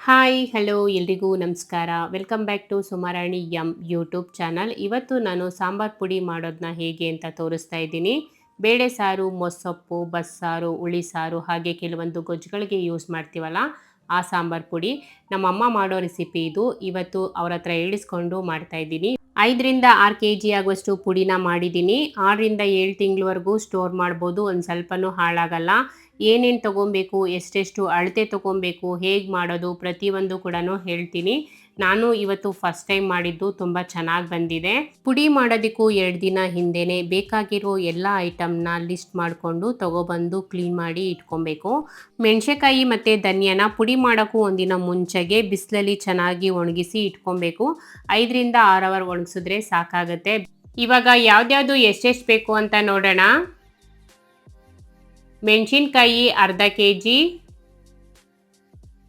Hi hello ಎಲ್ರಿಗೂ ನಮಸ್ಕಾರ. Welcome back to Sumarani M YouTube channel ಇವತ್ತು ನಾನು ಸಾಂಬಾರ್ ಪುಡಿ ಮಾಡೋದನ್ನ ಹೇಗೆ ಅಂತ ತೋರಿಸ್ತಾ ಇದ್ದೀನಿ. ಬೇಳೆ ಸಾರು, ಮೊಸಪ್ಪು, ಬಸ್ಸಾರು, ಹುಳಿ ಸಾರು ಹಾಗೆ ಕೆಲವೊಂದು ಗೊಜ್ಜುಗಳಿಗೆ ಯೂಸ್ ಮಾಡ್ತೀವಲ್ಲ, ಆ ಸಾಂಬಾರ್ ಪುಡಿ. ನಮ್ಮಮ್ಮ ಮಾಡೋ ರೆಸಿಪಿ ಇದು. ಇವತ್ತು ಅವ್ರ ಹತ್ರ ಹೇಳಿಸ್ಕೊಂಡು ಮಾಡ್ತಾ ಇದ್ದೀನಿ. ಐದರಿಂದ ಆರು ಕೆ ಜಿ ಆಗುವಷ್ಟು ಪುಡಿನ ಮಾಡಿದ್ದೀನಿ. ಆರರಿಂದ ಏಳು ತಿಂಗಳವರೆಗೂ ಸ್ಟೋರ್ ಮಾಡ್ಬೋದು. ಒಂದು ಸ್ವಲ್ಪನೂ ಹಾಳಾಗಲ್ಲ. ಏನೇನು ತೊಗೊಬೇಕು, ಎಷ್ಟೆಷ್ಟು ಅಳತೆ ತೊಗೊಬೇಕು, ಹೇಗೆ ಮಾಡೋದು ಪ್ರತಿಯೊಂದು ಕೂಡ ಹೇಳ್ತೀನಿ. ನಾನು ಇವತ್ತು ಫಸ್ಟ್ ಟೈಮ್ ಮಾಡಿದ್ದು ತುಂಬ ಚೆನ್ನಾಗಿ ಬಂದಿದೆ. ಪುಡಿ ಮಾಡೋದಕ್ಕೂ ಎರಡು ದಿನ ಹಿಂದೆನೇ ಬೇಕಾಗಿರೋ ಎಲ್ಲ ಐಟಮ್ನ ಲಿಸ್ಟ್ ಮಾಡಿಕೊಂಡು ತೊಗೊಬಂದು ಕ್ಲೀನ್ ಮಾಡಿ ಇಟ್ಕೊಬೇಕು. ಮೆಣಸೆಕಾಯಿ ಮತ್ತು ಧನಿಯಾನ ಪುಡಿ ಮಾಡೋಕ್ಕೂ ಒಂದಿನ ಮುಂಚೆಗೆ ಬಿಸಿಲಲ್ಲಿ ಚೆನ್ನಾಗಿ ಒಣಗಿಸಿ ಇಟ್ಕೊಬೇಕು. ಐದರಿಂದ ಆರು ಅವರ್ ಒಣಗಿಸಿದ್ರೆ ಸಾಕಾಗುತ್ತೆ. ಇವಾಗ ಯಾವ್ದ್ಯಾವ್ದು ಎಷ್ಟೆಷ್ಟು ಬೇಕು ಅಂತ ನೋಡೋಣ. ಮೆಣಸಿನ್ಕಾಯಿ ಅರ್ಧ ಕೆ ಜಿ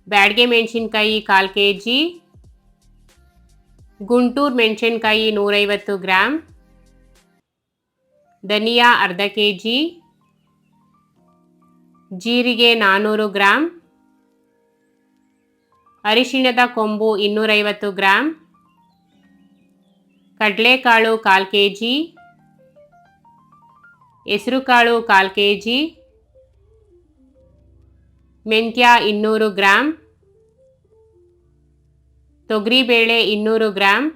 ಬ್ಯಾಡ್ಗೆ ಮೆಣಸಿನ್ಕಾಯಿ ಕಾಲು ಕೆ ಜಿ ಗುಂಟೂರು ಮೆಣಸಿನ್ಕಾಯಿ ನೂರೈವತ್ತು ಗ್ರಾಮ್ ಧನಿಯಾ ಅರ್ಧ ಕೆ ಜಿ ಜೀರಿಗೆ ನಾನ್ನೂರು ಗ್ರಾಮ್ ಅರಿಶಿಣದ ಕೊಂಬು ಇನ್ನೂರೈವತ್ತು ಗ್ರಾಮ್ ಕಡಲೆಕಾಳು ಕಾಲು ಕೆ ಜಿ ಹೆಸರುಕಾಳು ಕಾಲು ಕೆ ಜಿ ಮೆಂತ್ಯ ಇನ್ನೂರು ಗ್ರಾಮ್ ತೊಗರಿಬೇಳೆ ಇನ್ನೂರು ಗ್ರಾಮ್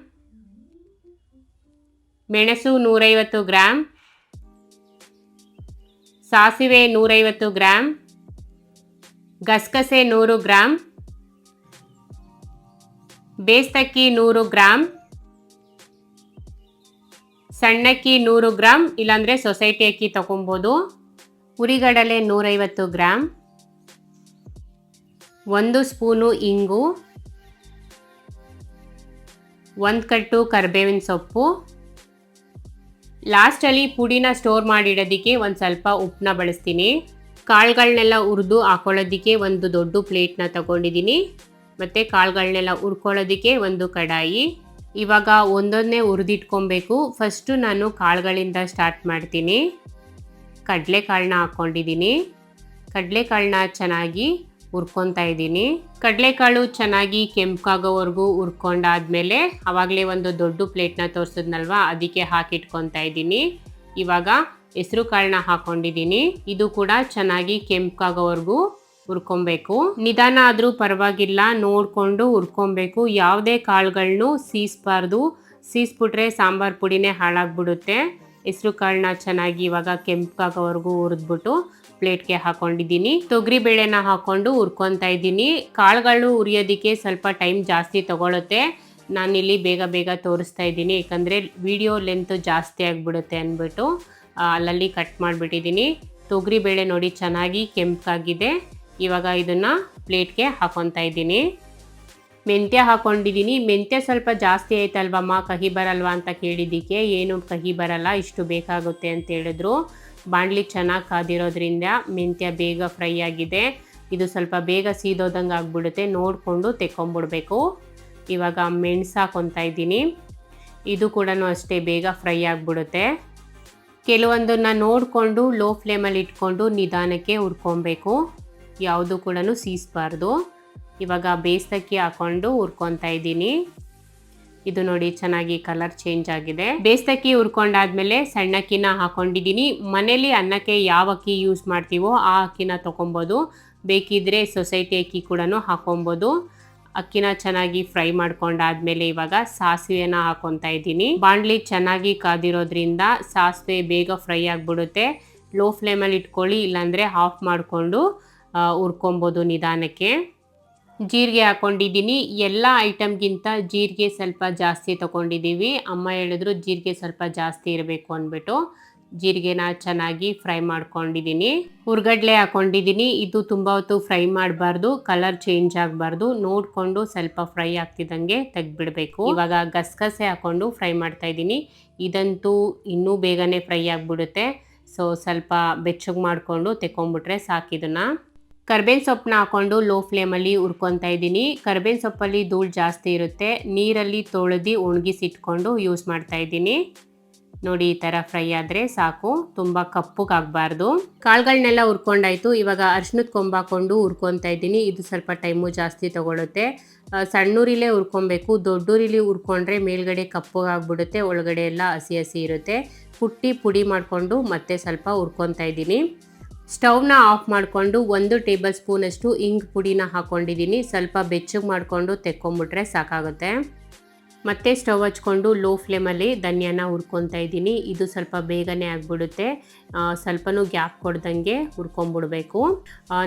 ಮೆಣಸು ನೂರೈವತ್ತು ಗ್ರಾಮ್ ಸಾಸಿವೆ ನೂರೈವತ್ತು ಗ್ರಾಮ್ ಗಸಗಸೆ ನೂರು ಗ್ರಾಮ್ ಬೇಸ್ತಕ್ಕಿ ನೂರು ಗ್ರಾಮ್ ಸಣ್ಣಕ್ಕಿ ನೂರು ಗ್ರಾಮ್ ಇಲ್ಲಾಂದರೆ ಸೊಸೈಟಿ ಅಕ್ಕಿ ತಗೊಬೋದು ಉರಿಗಡಲೆ ನೂರೈವತ್ತು ಗ್ರಾಮ್ ಒಂದು ಸ್ಪೂನು ಇಂಗು, ಒಂದು ಕಟ್ಟು ಕರಿಬೇವಿನ ಸೊಪ್ಪು. ಲಾಸ್ಟಲ್ಲಿ ಪುಡಿನ ಸ್ಟೋರ್ ಮಾಡಿಡೋದಕ್ಕೆ ಒಂದು ಸ್ವಲ್ಪ ಉಪ್ಪನ್ನ ಬಳಸ್ತೀನಿ. ಕಾಳುಗಳನ್ನೆಲ್ಲ ಹುರಿದು ಹಾಕೊಳ್ಳೋದಕ್ಕೆ ಒಂದು ದೊಡ್ಡ ಪ್ಲೇಟ್ನ ತಗೊಂಡಿದ್ದೀನಿ. ಮತ್ತು ಕಾಳುಗಳನ್ನೆಲ್ಲ ಹುರ್ಕೊಳ್ಳೋದಕ್ಕೆ ಒಂದು ಕಡಾಯಿ. ಇವಾಗ ಒಂದೊಂದೇ ಹುರಿದಿಟ್ಕೊಬೇಕು. ಫಸ್ಟು ನಾನು ಕಾಳುಗಳಿಂದ ಸ್ಟಾರ್ಟ್ ಮಾಡ್ತೀನಿ. ಕಡಲೆಕಾಳನ್ನ ಹಾಕ್ಕೊಂಡಿದ್ದೀನಿ ಕಡಲೆಕಾಳನ್ನ ಚೆನ್ನಾಗಿ ಹುರ್ಕೊತಾ ಇದ್ದೀನಿ. ಕಡಲೆಕಾಳು ಚೆನ್ನಾಗಿ ಕೆಂಪಾಗೋವರೆಗೂ ಹುರ್ಕೊಂಡಾದ್ಮೇಲೆ ಆವಾಗಲೇ ಒಂದು ದೊಡ್ಡ ಪ್ಲೇಟ್ನ ತೋರಿಸಿದ್ನಲ್ವ, ಅದಕ್ಕೆ ಹಾಕಿಟ್ಕೊತಾ ಇದ್ದೀನಿ. ಇವಾಗ ಹೆಸರು ಕಾಳನ್ನ ಹಾಕೊಂಡಿದ್ದೀನಿ. ಇದು ಕೂಡ ಚೆನ್ನಾಗಿ ಕೆಂಪಾಗೋವರೆಗೂ ಹುರ್ಕೊಬೇಕು. ನಿಧಾನ ಆದರೂ ಪರವಾಗಿಲ್ಲ, ನೋಡಿಕೊಂಡು ಹುರ್ಕೊಬೇಕು. ಯಾವುದೇ ಕಾಳುಗಳನ್ನು ಸೀಸ್ಬಾರ್ದು. ಸೀಸ್ಬಿಟ್ರೆ ಸಾಂಬಾರು ಪುಡಿನೇ ಹಾಳಾಗ್ಬಿಡುತ್ತೆ. ಹೆಸರು ಕಾಳನ್ನ ಚೆನ್ನಾಗಿ ಇವಾಗ ಕೆಂಪಾಗೋವರೆಗೂ ಹುರಿದ್ಬಿಟ್ಟು ಪ್ಲೇಟ್ಗೆ ಹಾಕೊಂಡಿದ್ದೀನಿ. ತೊಗರಿ ಬೇಳೆನ ಹಾಕೊಂಡು ಹುರ್ಕೊತಾ ಇದ್ದೀನಿ. ಕಾಳುಗಳು ಉರಿಯೋದಿಕ್ಕೆ ಸ್ವಲ್ಪ ಟೈಮ್ ಜಾಸ್ತಿ ತಗೊಳುತ್ತೆ. ನಾನಿಲ್ಲಿ ಬೇಗ ಬೇಗ ತೋರಿಸ್ತಾ ಇದ್ದೀನಿ. ಯಾಕಂದರೆ ವಿಡಿಯೋ ಲೆಂತ್ ಜಾಸ್ತಿ ಆಗಿಬಿಡುತ್ತೆ ಅಂದ್ಬಿಟ್ಟು ಅಲ್ಲಲ್ಲಿ ಕಟ್ ಮಾಡಿಬಿಟ್ಟಿದ್ದೀನಿ. ತೊಗರಿ ಬೇಳೆ ನೋಡಿ ಚೆನ್ನಾಗಿ ಕೆಂಪಾಗಿದೆ. ಇವಾಗ ಇದನ್ನು ಪ್ಲೇಟ್ಗೆ ಹಾಕೊತಾ ಇದ್ದೀನಿ. ಮೆಂತ್ಯ ಹಾಕೊಂಡಿದ್ದೀನಿ. ಮೆಂತ್ಯ ಸ್ವಲ್ಪ ಜಾಸ್ತಿ ಆಯ್ತಲ್ವಮ್ಮ ಕಹಿ ಬರಲ್ವಾ ಅಂತ ಕೇಳಿದ್ದಕ್ಕೆ ಏನು ಕಹಿ ಬರಲ್ಲ, ಇಷ್ಟು ಬೇಕಾಗುತ್ತೆ ಅಂತ ಹೇಳಿದ್ರು. ಬಾಣಲಿ ಚೆನ್ನಾಗಿ ಕಾದಿರೋದ್ರಿಂದ ಮೆಂತ್ಯ ಬೇಗ ಫ್ರೈ ಆಗಿದೆ. ಇದು ಸ್ವಲ್ಪ ಬೇಗ ಸೀದೋದಂಗೆ ಆಗ್ಬಿಡುತ್ತೆ. ನೋಡಿಕೊಂಡು ತೆಕ್ಕೊಂಬಿಡ್ಬೇಕು. ಇವಾಗ ಮೆಣಸು ಹಾಕೊತಾ ಇದ್ದೀನಿ. ಇದು ಕೂಡ ಅಷ್ಟೇ ಬೇಗ ಫ್ರೈ ಆಗಿಬಿಡುತ್ತೆ. ಕೆಲವೊಂದನ್ನು ನೋಡಿಕೊಂಡು ಲೋ ಫ್ಲೇಮಲ್ಲಿ ಇಟ್ಕೊಂಡು ನಿಧಾನಕ್ಕೆ ಹುರ್ಕೊಬೇಕು. ಯಾವುದು ಕೂಡ ಸೀಸ್ಬಾರ್ದು. ಇವಾಗ ಬೇಸ್ತಕ್ಕಿ ಹಾಕೊಂಡು ಹುರ್ಕೊತಾ ಇದ್ದೀನಿ. ಇದು ನೋಡಿ ಚೆನ್ನಾಗಿ ಕಲರ್ ಚೇಂಜ್ ಆಗಿದೆ. ಬೇಸ್ತಕ್ಕಿ ಹುರ್ಕೊಂಡಾದ್ಮೇಲೆ ಸಣ್ಣಕ್ಕಿನ ಹಾಕೊಂಡಿದ್ದೀನಿ. ಮನೇಲಿ ಅನ್ನಕ್ಕೆ ಯಾವ ಅಕ್ಕಿ ಯೂಸ್ ಮಾಡ್ತೀವೋ ಆ ಅಕ್ಕಿನ ತೊಗೊಬೋದು. ಬೇಕಿದ್ರೆ ಸೊಸೈಟಿ ಅಕ್ಕಿ ಕೂಡ ಹಾಕೊಬೋದು. ಅಕ್ಕಿನ ಚೆನ್ನಾಗಿ ಫ್ರೈ ಮಾಡ್ಕೊಂಡಾದ್ಮೇಲೆ ಇವಾಗ ಸಾಸಿವೆನ ಹಾಕೊತಾ ಇದ್ದೀನಿ. ಬಾಣಲಿ ಚೆನ್ನಾಗಿ ಕಾದಿರೋದ್ರಿಂದ ಸಾಸಿವೆ ಬೇಗ ಫ್ರೈ ಆಗಿಬಿಡುತ್ತೆ. ಲೋ ಫ್ಲೇಮಲ್ಲಿ ಇಟ್ಕೊಳ್ಳಿ, ಇಲ್ಲಾಂದರೆ ಆಫ್ ಮಾಡಿಕೊಂಡು ಹುರ್ಕೊಬೋದು ನಿಧಾನಕ್ಕೆ. ಜೀರಿಗೆ ಹಾಕೊಂಡಿದ್ದೀನಿ. ಎಲ್ಲ ಐಟಮ್ಗಿಂತ ಜೀರಿಗೆ ಸ್ವಲ್ಪ ಜಾಸ್ತಿ ತೊಗೊಂಡಿದ್ದೀವಿ. ಅಮ್ಮ ಹೇಳಿದ್ರು ಜೀರಿಗೆ ಸ್ವಲ್ಪ ಜಾಸ್ತಿ ಇರಬೇಕು ಅಂದ್ಬಿಟ್ಟು ಜೀರಿಗೆನ ಚೆನ್ನಾಗಿ ಫ್ರೈ ಮಾಡ್ಕೊಂಡಿದ್ದೀನಿ. ಹುರ್ಗಡ್ಲೆ ಹಾಕೊಂಡಿದ್ದೀನಿ. ಇದು ತುಂಬ ಹೊತ್ತು ಫ್ರೈ ಮಾಡಬಾರ್ದು, ಕಲರ್ ಚೇಂಜ್ ಆಗಬಾರ್ದು. ನೋಡಿಕೊಂಡು ಸ್ವಲ್ಪ ಫ್ರೈ ಆಗ್ತಿದ್ದಂಗೆ ತೆಗ್ದುಬಿಡಬೇಕು. ಇವಾಗ ಗಸಗಸೆ ಹಾಕ್ಕೊಂಡು ಫ್ರೈ ಮಾಡ್ತಾ ಇದ್ದೀನಿ. ಇದಂತೂ ಇನ್ನೂ ಬೇಗನೆ ಫ್ರೈ ಆಗಿಬಿಡುತ್ತೆ. ಸೊ ಸ್ವಲ್ಪ ಬೆಚ್ಚಗೆ ಮಾಡಿಕೊಂಡು ತೆಕ್ಕೊಂಬಿಟ್ರೆ ಸಾಕಿದನ್ನು ಕರ್ಬೇವಿನ ಸೊಪ್ಪನ್ನ ಹಾಕೊಂಡು ಲೋ ಫ್ಲೇಮಲ್ಲಿ ಹುರ್ಕೊತಾ ಇದ್ದೀನಿ. ಕರ್ಬೇವಿನ ಸೊಪ್ಪಲ್ಲಿ ಧೂಳು ಜಾಸ್ತಿ ಇರುತ್ತೆ. ನೀರಲ್ಲಿ ತೊಳೆದು ಒಣಗಿಸಿಟ್ಕೊಂಡು ಯೂಸ್ ಮಾಡ್ತಾ ಇದ್ದೀನಿ. ನೋಡಿ ಈ ಥರ ಫ್ರೈ ಆದರೆ ಸಾಕು. ತುಂಬ ಕಪ್ಪಗಾಗಬಾರ್ದು ಕಾಳುಗಳನ್ನೆಲ್ಲ ಹುರ್ಕೊಂಡಾಯ್ತು. ಇವಾಗ ಅರ್ಶಿನದ ಕೊಂಬಾಕೊಂಡು ಹುರ್ಕೊತಾ ಇದ್ದೀನಿ. ಇದು ಸ್ವಲ್ಪ ಟೈಮು ಜಾಸ್ತಿ ತೊಗೊಳುತ್ತೆ. ಸಣ್ಣೂರಿಲೇ ಹುರ್ಕೊಬೇಕು. ದೊಡ್ಡೂರಿಲಿ ಹುರ್ಕೊಂಡ್ರೆ ಮೇಲ್ಗಡೆ ಕಪ್ಪಗಾಗ್ಬಿಡುತ್ತೆ ಒಳಗಡೆ ಎಲ್ಲ ಹಸಿ ಹಸಿ ಇರುತ್ತೆ. ಕುಟ್ಟಿ ಪುಡಿ ಮಾಡಿಕೊಂಡು ಮತ್ತೆ ಸ್ವಲ್ಪ ಹುರ್ಕೊತಾ ಇದ್ದೀನಿ. ಸ್ಟವ್ನ ಆಫ್ ಮಾಡಿಕೊಂಡು ಒಂದು ಟೇಬಲ್ ಸ್ಪೂನಷ್ಟು ಇಂಗ್ ಪುಡಿನ ಹಾಕ್ಕೊಂಡಿದ್ದೀನಿ ಸ್ವಲ್ಪ ಬೆಚ್ಚಗೆ ಮಾಡಿಕೊಂಡು ತೆಕ್ಕೊಂಬಿಟ್ರೆ ಸಾಕಾಗುತ್ತೆ. ಮತ್ತೆ ಸ್ಟವ್ ಹಚ್ಕೊಂಡು ಲೋ ಫ್ಲೇಮಲ್ಲಿ ಧನಿಯಾನ ಹುರ್ಕೊತಾ ಇದ್ದೀನಿ. ಇದು ಸ್ವಲ್ಪ ಬೇಗನೆ ಆಗಿಬಿಡುತ್ತೆ. ಸ್ವಲ್ಪನೂ ಗ್ಯಾಪ್ ಕೊಡ್ದಂಗೆ ಹುರ್ಕೊಂಬಿಡ್ಬೇಕು.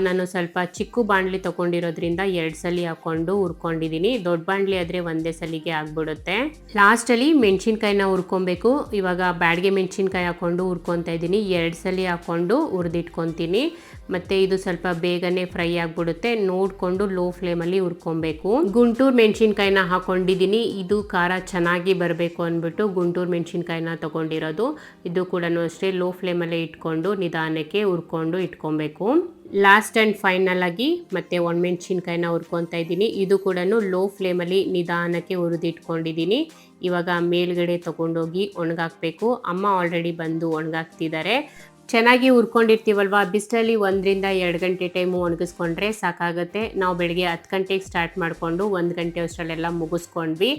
ನಾನು ಸ್ವಲ್ಪ ಚಿಕ್ಕ ಬಾಣಲಿ ತೊಗೊಂಡಿರೋದ್ರಿಂದ ಎರಡು ಸಲ ಹಾಕ್ಕೊಂಡು ಹುರ್ಕೊಂಡಿದ್ದೀನಿ. ದೊಡ್ಡ ಬಾಣಲಿ ಆದರೆ ಒಂದೇ ಸಲಿಗೆ ಆಗಿಬಿಡುತ್ತೆ. ಲಾಸ್ಟಲ್ಲಿ ಮೆಣಸಿನ್ಕಾಯಿನ ಹುರ್ಕೊಬೇಕು ಇವಾಗ ಬ್ಯಾಡಿಗೆ ಮೆಣಸಿನ್ಕಾಯಿ ಹಾಕ್ಕೊಂಡು ಹುರ್ಕೊತಾ ಇದ್ದೀನಿ. ಎರಡು ಸಲ ಹಾಕ್ಕೊಂಡು ಹುರಿದಿಟ್ಕೊತೀನಿ ಮತ್ತು ಇದು ಸ್ವಲ್ಪ ಬೇಗನೆ ಫ್ರೈ ಆಗಿಬಿಡುತ್ತೆ. ನೋಡಿಕೊಂಡು ಲೋ ಫ್ಲೇಮಲ್ಲಿ ಹುರ್ಕೊಬೇಕು ಗುಂಟೂರು ಮೆಣಸಿನ್ಕಾಯಿನ ಹಾಕ್ಕೊಂಡಿದ್ದೀನಿ ಇದು ಖಾರ ಚೆನ್ನಾಗಿ ಬರಬೇಕು ಅಂದ್ಬಿಟ್ಟು ಗುಂಟೂರು ಮೆಣಸಿನ್ಕಾಯಿನ ತೊಗೊಂಡಿರೋದು. ಇದು ಕೂಡ ಅಷ್ಟೇ ಲೋ ಫ್ಲೇಮಲ್ಲೇ ಇಟ್ಕೊಂಡು ನಿಧಾನಕ್ಕೆ ಹುರ್ಕೊಂಡು ಇಟ್ಕೊಬೇಕು. ಲಾಸ್ಟ್ ಆ್ಯಂಡ್ ಫೈನಲ್ ಆಗಿ ಮತ್ತೆ ಒಣಮೆಣ್ಸಿನ್ಕಾಯಿನ ಹುರ್ಕೊತಾ ಇದ್ದೀನಿ. ಇದು ಕೂಡ ಲೋ ಫ್ಲೇಮಲ್ಲಿ ನಿಧಾನಕ್ಕೆ ಹುರಿದಿಟ್ಕೊಂಡಿದ್ದೀನಿ. ಇವಾಗ ಮೇಲ್ಗಡೆ ತೊಗೊಂಡೋಗಿ ಒಣಗಾಕಬೇಕು. ಅಮ್ಮ ಆಲ್ರೆಡಿ ಬಂದು ಒಣಗಾಕ್ತಿದ್ದಾರೆ. ಚೆನ್ನಾಗಿ ಹುರ್ಕೊಂಡಿರ್ತೀವಲ್ವ ಬಿಸಿಲಲ್ಲಿ ಒಂದರಿಂದ ಎರಡು ಗಂಟೆ ಟೈಮು ಒಣಗಿಸ್ಕೊಂಡ್ರೆ ಸಾಕಾಗುತ್ತೆ. ನಾವು ಬೆಳಗ್ಗೆ ಹತ್ತು ಗಂಟೆಗೆ ಸ್ಟಾರ್ಟ್ ಮಾಡಿಕೊಂಡು ಒಂದು ಗಂಟೆ ಅಷ್ಟರಲ್ಲೆಲ್ಲ ಮುಗಿಸ್ಕೊಂಡ್ವಿ.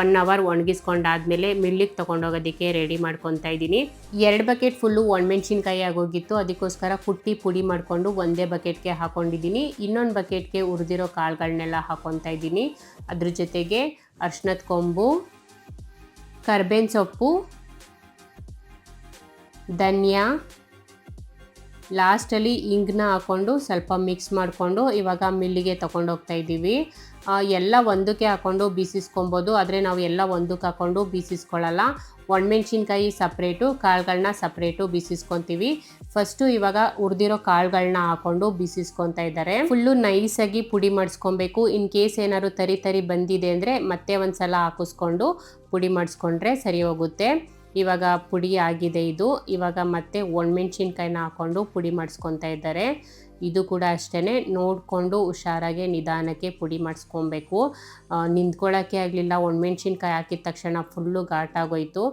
ಒನ್ ಅವರ್ ಒಣಗಿಸ್ಕೊಂಡಾದ್ಮೇಲೆ ಮಿಲ್ಲಿಗೆ ತೊಗೊಂಡೋಗೋದಕ್ಕೆ ರೆಡಿ ಮಾಡ್ಕೊತಾ ಇದ್ದೀನಿ. ಎರಡು ಬಕೆಟ್ ಫುಲ್ಲು ಒಣಮೆಣ್ಸಿನ್ಕಾಯಿ ಆಗೋಗಿತ್ತು. ಅದಕ್ಕೋಸ್ಕರ ಕುಟ್ಟಿ ಪುಡಿ ಮಾಡಿಕೊಂಡು ಒಂದೇ ಬಕೆಟ್ಗೆ ಹಾಕೊಂಡಿದ್ದೀನಿ. ಇನ್ನೊಂದು ಬಕೆಟ್ಗೆ ಉರಿದಿರೋ ಕಾಳುಗಳನ್ನೆಲ್ಲ ಹಾಕೊತಾ ಇದ್ದೀನಿ. ಅದ್ರ ಜೊತೆಗೆ ಅರ್ಶಿನದ ಕೊಂಬು, ಕರ್ಬೇನ್ ಸೊಪ್ಪು, ಧನಿಯಾ ಲಾಸ್ಟಲ್ಲಿ ಇಂಗ್ನ ಹಾಕ್ಕೊಂಡು ಸ್ವಲ್ಪ ಮಿಕ್ಸ್ ಮಾಡಿಕೊಂಡು ಇವಾಗ ಮಿಲ್ಲಿಗೆ ತೊಗೊಂಡೋಗ್ತಾ ಇದ್ದೀವಿ. ಎಲ್ಲ ಒಂದಕ್ಕೆ ಹಾಕ್ಕೊಂಡು ಬೀಸಿಸ್ಕೊಬೋದು. ಆದರೆ ನಾವು ಎಲ್ಲ ಒಂದಕ್ಕೆ ಹಾಕ್ಕೊಂಡು ಬೀಸಿಸ್ಕೊಳ್ಳಲ್ಲ ಒಣಮೆಣ್ಸಿನ್ಕಾಯಿ ಸಪ್ರೇಟು ಕಾಳುಗಳನ್ನ ಸಪ್ರೇಟು ಬೀಸಿಸ್ಕೊತೀವಿ. ಫಸ್ಟು ಇವಾಗ ಹುರಿದಿರೋ ಕಾಳುಗಳನ್ನ ಹಾಕ್ಕೊಂಡು ಬೀಸಿಸ್ಕೊತಾ ಇದ್ದಾರೆ. ಫುಲ್ಲು ನೈಸಾಗಿ ಪುಡಿ ಮಾಡಿಸ್ಕೊಬೇಕು. ಇನ್ ಕೇಸ್ ಏನಾದ್ರು ತರಿ ತರಿ ಬಂದಿದೆ ಅಂದರೆ ಮತ್ತೆ ಒಂದು ಸಲ ಹಾಕಿಸ್ಕೊಂಡು ಪುಡಿ ಮಾಡಿಸ್ಕೊಂಡ್ರೆ ಸರಿ ಹೋಗುತ್ತೆ. ಇವಾಗ ಪುಡಿ ಆಗಿದೆ ಇದು. ಇವಾಗ ಮತ್ತೆ ಒಣಮೆಣ್ಸಿನ್ಕಾಯಿನ ಹಾಕ್ಕೊಂಡು ಪುಡಿ ಮಾಡಿಸ್ಕೊತಾ ಇದ್ದಾರೆ. ಇದು ಕೂಡ ಅಷ್ಟೇ ನೋಡಿಕೊಂಡು ಹುಷಾರಾಗಿ ನಿಧಾನಕ್ಕೆ ಪುಡಿ ಮಾಡಿಸ್ಕೊಬೇಕು. ನಿಂತ್ಕೊಳ್ಳೋಕ್ಕೆ ಆಗಲಿಲ್ಲ. ಒಣಮೆಣ್ಸಿನ್ಕಾಯಿ ಹಾಕಿದ ತಕ್ಷಣ ಫುಲ್ಲು ಘಾಟಾಗೋಯ್ತು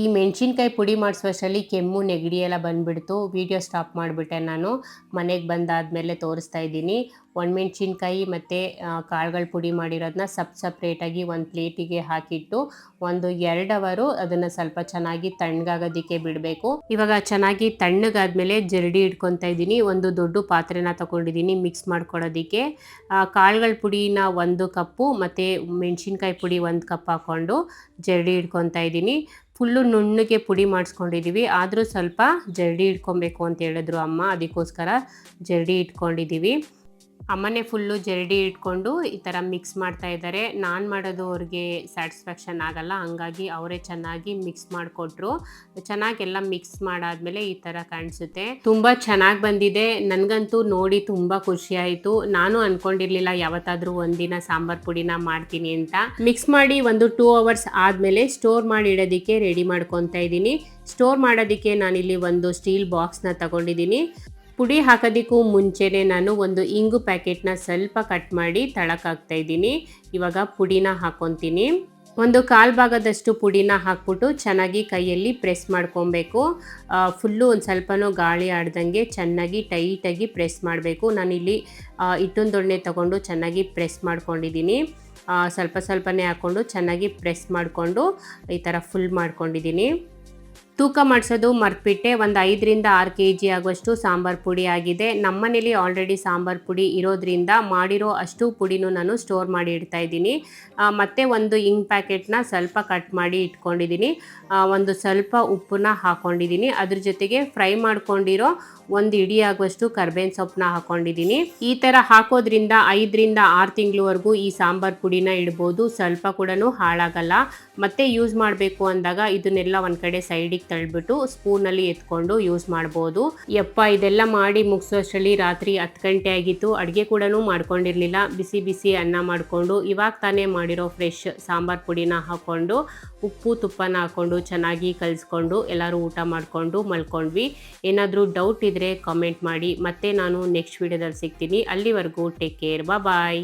ಈ ಮೆಣಸಿನ್ಕಾಯಿ ಪುಡಿ ಮಾಡಿಸುವಷ್ಟರಲ್ಲಿ ಕೆಮ್ಮು, ನೆಗಡಿ ಎಲ್ಲ ಬಂದುಬಿಡ್ತು. ವಿಡಿಯೋ ಸ್ಟಾಪ್ ಮಾಡಿಬಿಟ್ಟೆ ನಾನು. ಮನೆಗೆ ಬಂದಾದಮೇಲೆ ತೋರಿಸ್ತಾ ಇದ್ದೀನಿ. ಒಣಮೆಣ್ಸಿನ್ಕಾಯಿ ಮತ್ತು ಕಾಳುಗಳ ಪುಡಿ ಮಾಡಿರೋದನ್ನ ಸಪ್ ಸಪ್ರೇಟಾಗಿ ಒಂದು ಪ್ಲೇಟಿಗೆ ಹಾಕಿಟ್ಟು, ಒಂದು ಎರಡು ಅವರು ಅದನ್ನು ಸ್ವಲ್ಪ ಚೆನ್ನಾಗಿ ತಣ್ಣಗಾಗೋದಕ್ಕೆ ಬಿಡಬೇಕು. ಇವಾಗ ಚೆನ್ನಾಗಿ ತಣ್ಣಗಾದ್ಮೇಲೆ ಜರಡಿ ಇಟ್ಕೊತಾ ಇದ್ದೀನಿ. ಒಂದು ದೊಡ್ಡ ಪಾತ್ರೆನ ತಗೊಂಡಿದ್ದೀನಿ ಮಿಕ್ಸ್ ಮಾಡ್ಕೊಡೋದಕ್ಕೆ ಕಾಳುಗಳ ಪುಡಿನ ಒಂದು ಕಪ್ಪು ಮತ್ತು ಮೆಣಸಿನ್ಕಾಯಿ ಪುಡಿ ಒಂದು ಕಪ್ ಹಾಕ್ಕೊಂಡು ಜರಡಿ ಇಟ್ಕೊತಾ ಇದ್ದೀನಿ. ಫುಲ್ಲು ನುಣ್ಣಗೆ ಪುಡಿ ಮಾಡಿಸ್ಕೊಂಡಿದ್ದೀವಿ ಆದರೂ ಸ್ವಲ್ಪ ಜರಡಿ ಇಟ್ಕೊಬೇಕು ಅಂತ ಹೇಳಿದ್ರು ಅಮ್ಮ. ಅದಕ್ಕೋಸ್ಕರ ಜರಡಿ ಇಟ್ಕೊಂಡಿದ್ದೀವಿ ಅಮ್ಮನೇ ಫುಲ್ಲು ಜರಡಿ ಇಟ್ಕೊಂಡು ಈ ಥರ ಮಿಕ್ಸ್ ಮಾಡ್ತಾ ಇದ್ದಾರೆ. ನಾನು ಮಾಡೋದು ಅವ್ರಿಗೆ ಸ್ಯಾಟಿಸ್ಫ್ಯಾಕ್ಷನ್ ಆಗಲ್ಲ, ಹಂಗಾಗಿ ಅವರೇ ಚೆನ್ನಾಗಿ ಮಿಕ್ಸ್ ಮಾಡಿಕೊಟ್ರು. ಚೆನ್ನಾಗೆಲ್ಲ ಮಿಕ್ಸ್ ಮಾಡಾದ್ಮೇಲೆ ಈ ಥರ ಕಾಣಿಸುತ್ತೆ. ತುಂಬ ಚೆನ್ನಾಗಿ ಬಂದಿದೆ. ನನಗಂತೂ ನೋಡಿ ತುಂಬ ಖುಷಿ ಆಯಿತು. ನಾನು ಅಂದ್ಕೊಂಡಿರಲಿಲ್ಲ ಯಾವತ್ತಾದರೂ ಒಂದಿನ ಸಾಂಬಾರ್ ಪುಡಿನ ಮಾಡ್ತೀನಿ ಅಂತ. ಮಿಕ್ಸ್ ಮಾಡಿ ಒಂದು ಟೂ ಅವರ್ಸ್ ಆದಮೇಲೆ ಸ್ಟೋರ್ ಮಾಡಿ ಇಡೋದಕ್ಕೆ ರೆಡಿ ಮಾಡ್ಕೊತಾ ಇದ್ದೀನಿ. ಸ್ಟೋರ್ ಮಾಡೋದಕ್ಕೆ ನಾನಿಲ್ಲಿ ಒಂದು ಸ್ಟೀಲ್ ಬಾಕ್ಸ್ನ ತಗೊಂಡಿದ್ದೀನಿ. ಪುಡಿ ಹಾಕೋದಕ್ಕೂ ಮುಂಚೆನೇ ನಾನು ಒಂದು ಇಂಗು ಪ್ಯಾಕೆಟ್ನ ಸ್ವಲ್ಪ ಕಟ್ ಮಾಡಿ ತಳಕಾಗ್ತಾ ಇದ್ದೀನಿ. ಇವಾಗ ಪುಡಿನ ಹಾಕೊತೀನಿ. ಒಂದು ಕಾಲು ಭಾಗದಷ್ಟು ಪುಡಿನ ಹಾಕ್ಬಿಟ್ಟು ಚೆನ್ನಾಗಿ ಕೈಯಲ್ಲಿ ಪ್ರೆಸ್ ಮಾಡ್ಕೊಬೇಕು. ಫುಲ್ಲು ಒಂದು ಸ್ವಲ್ಪನೂ ಗಾಳಿ ಆಡ್ದಂಗೆ ಚೆನ್ನಾಗಿ ಟೈಟಾಗಿ ಪ್ರೆಸ್ ಮಾಡಬೇಕು. ನಾನಿಲ್ಲಿ ಹಿಟ್ಟೊಂದು ದೊಣ್ಣೆ ತಗೊಂಡು ಚೆನ್ನಾಗಿ ಪ್ರೆಸ್ ಮಾಡ್ಕೊಂಡಿದ್ದೀನಿ. ಸ್ವಲ್ಪ ಸ್ವಲ್ಪನೇ ಹಾಕ್ಕೊಂಡು ಚೆನ್ನಾಗಿ ಪ್ರೆಸ್ ಮಾಡಿಕೊಂಡು ಈ ಥರ ಫುಲ್ ಮಾಡ್ಕೊಂಡಿದ್ದೀನಿ. ತೂಕ ಮಾಡಿಸೋದು ಮರ್ತ್ಬಿಟ್ಟೆ. ಒಂದು ಐದರಿಂದ ಆರು ಕೆ ಜಿ ಆಗುವಷ್ಟು ಸಾಂಬಾರ್ ಪುಡಿ ಆಗಿದೆ. ನಮ್ಮನೇಲಿ ಆಲ್ರೆಡಿ ಸಾಂಬಾರ್ ಪುಡಿ ಇರೋದ್ರಿಂದ ಮಾಡಿರೋ ಅಷ್ಟು ಪುಡಿನೂ ನಾನು ಸ್ಟೋರ್ ಮಾಡಿ ಇಡ್ತಾ ಇದ್ದೀನಿ. ಮತ್ತು ಒಂದು ಇಂಗ್ ಪ್ಯಾಕೆಟ್ನ ಸ್ವಲ್ಪ ಕಟ್ ಮಾಡಿ ಇಟ್ಕೊಂಡಿದ್ದೀನಿ. ಒಂದು ಸ್ವಲ್ಪ ಉಪ್ಪನ್ನ ಹಾಕ್ಕೊಂಡಿದ್ದೀನಿ ಅದ್ರ ಜೊತೆಗೆ ಫ್ರೈ ಮಾಡ್ಕೊಂಡಿರೋ ಒಂದು ಇಡಿ ಆಗುವಷ್ಟು ಕರ್ಬೇನ್ ಸೊಪ್ಪನ್ನ ಹಾಕೊಂಡಿದ್ದೀನಿ. ಈ ಥರ ಹಾಕೋದ್ರಿಂದ ಐದರಿಂದ ಆರು ತಿಂಗಳವರೆಗೂ ಈ ಸಾಂಬಾರ್ ಪುಡಿನ ಇಡ್ಬೋದು. ಸ್ವಲ್ಪ ಕೂಡ ಹಾಳಾಗಲ್ಲ. ಮತ್ತು ಯೂಸ್ ಮಾಡಬೇಕು ಅಂದಾಗ ಇದನ್ನೆಲ್ಲ ಒಂದು ಕಡೆ ಸೈಡಿಗೆ ತಳ್ಬಿಟ್ಟು ಸ್ಪೂನಲ್ಲಿ ಎತ್ಕೊಂಡು ಯೂಸ್ ಮಾಡ್ಬೋದು. ಯಪ್ಪ, ಇದೆಲ್ಲ ಮಾಡಿ ಮುಗಿಸೋಷ್ಟರಲ್ಲಿ ರಾತ್ರಿ ಹತ್ತು ಗಂಟೆ ಆಗಿತ್ತು. ಅಡುಗೆ ಕೂಡ ಮಾಡ್ಕೊಂಡಿರಲಿಲ್ಲ. ಬಿಸಿ ಬಿಸಿ ಅನ್ನ ಮಾಡಿಕೊಂಡು ಇವಾಗ ತಾನೇ ಮಾಡಿರೋ ಫ್ರೆಶ್ ಸಾಂಬಾರ್ ಪುಡಿನ ಹಾಕ್ಕೊಂಡು, ಉಪ್ಪು, ತುಪ್ಪನ ಹಾಕ್ಕೊಂಡು ಚೆನ್ನಾಗಿ ಕಲಿಸ್ಕೊಂಡು ಎಲ್ಲರೂ ಊಟ ಮಾಡಿಕೊಂಡು ಮಲ್ಕೊಂಡ್ವಿ. ಏನಾದರೂ ಡೌಟ್ ಇದ್ದರೆ ಕಾಮೆಂಟ್ ಮಾಡಿ. ಮತ್ತೆ ನಾನು ನೆಕ್ಸ್ಟ್ ವಿಡಿಯೋದಲ್ಲಿ ಸಿಗ್ತೀನಿ. ಅಲ್ಲಿವರೆಗೂ ಟೇಕ್ ಕೇರ್ ಬಾಯ್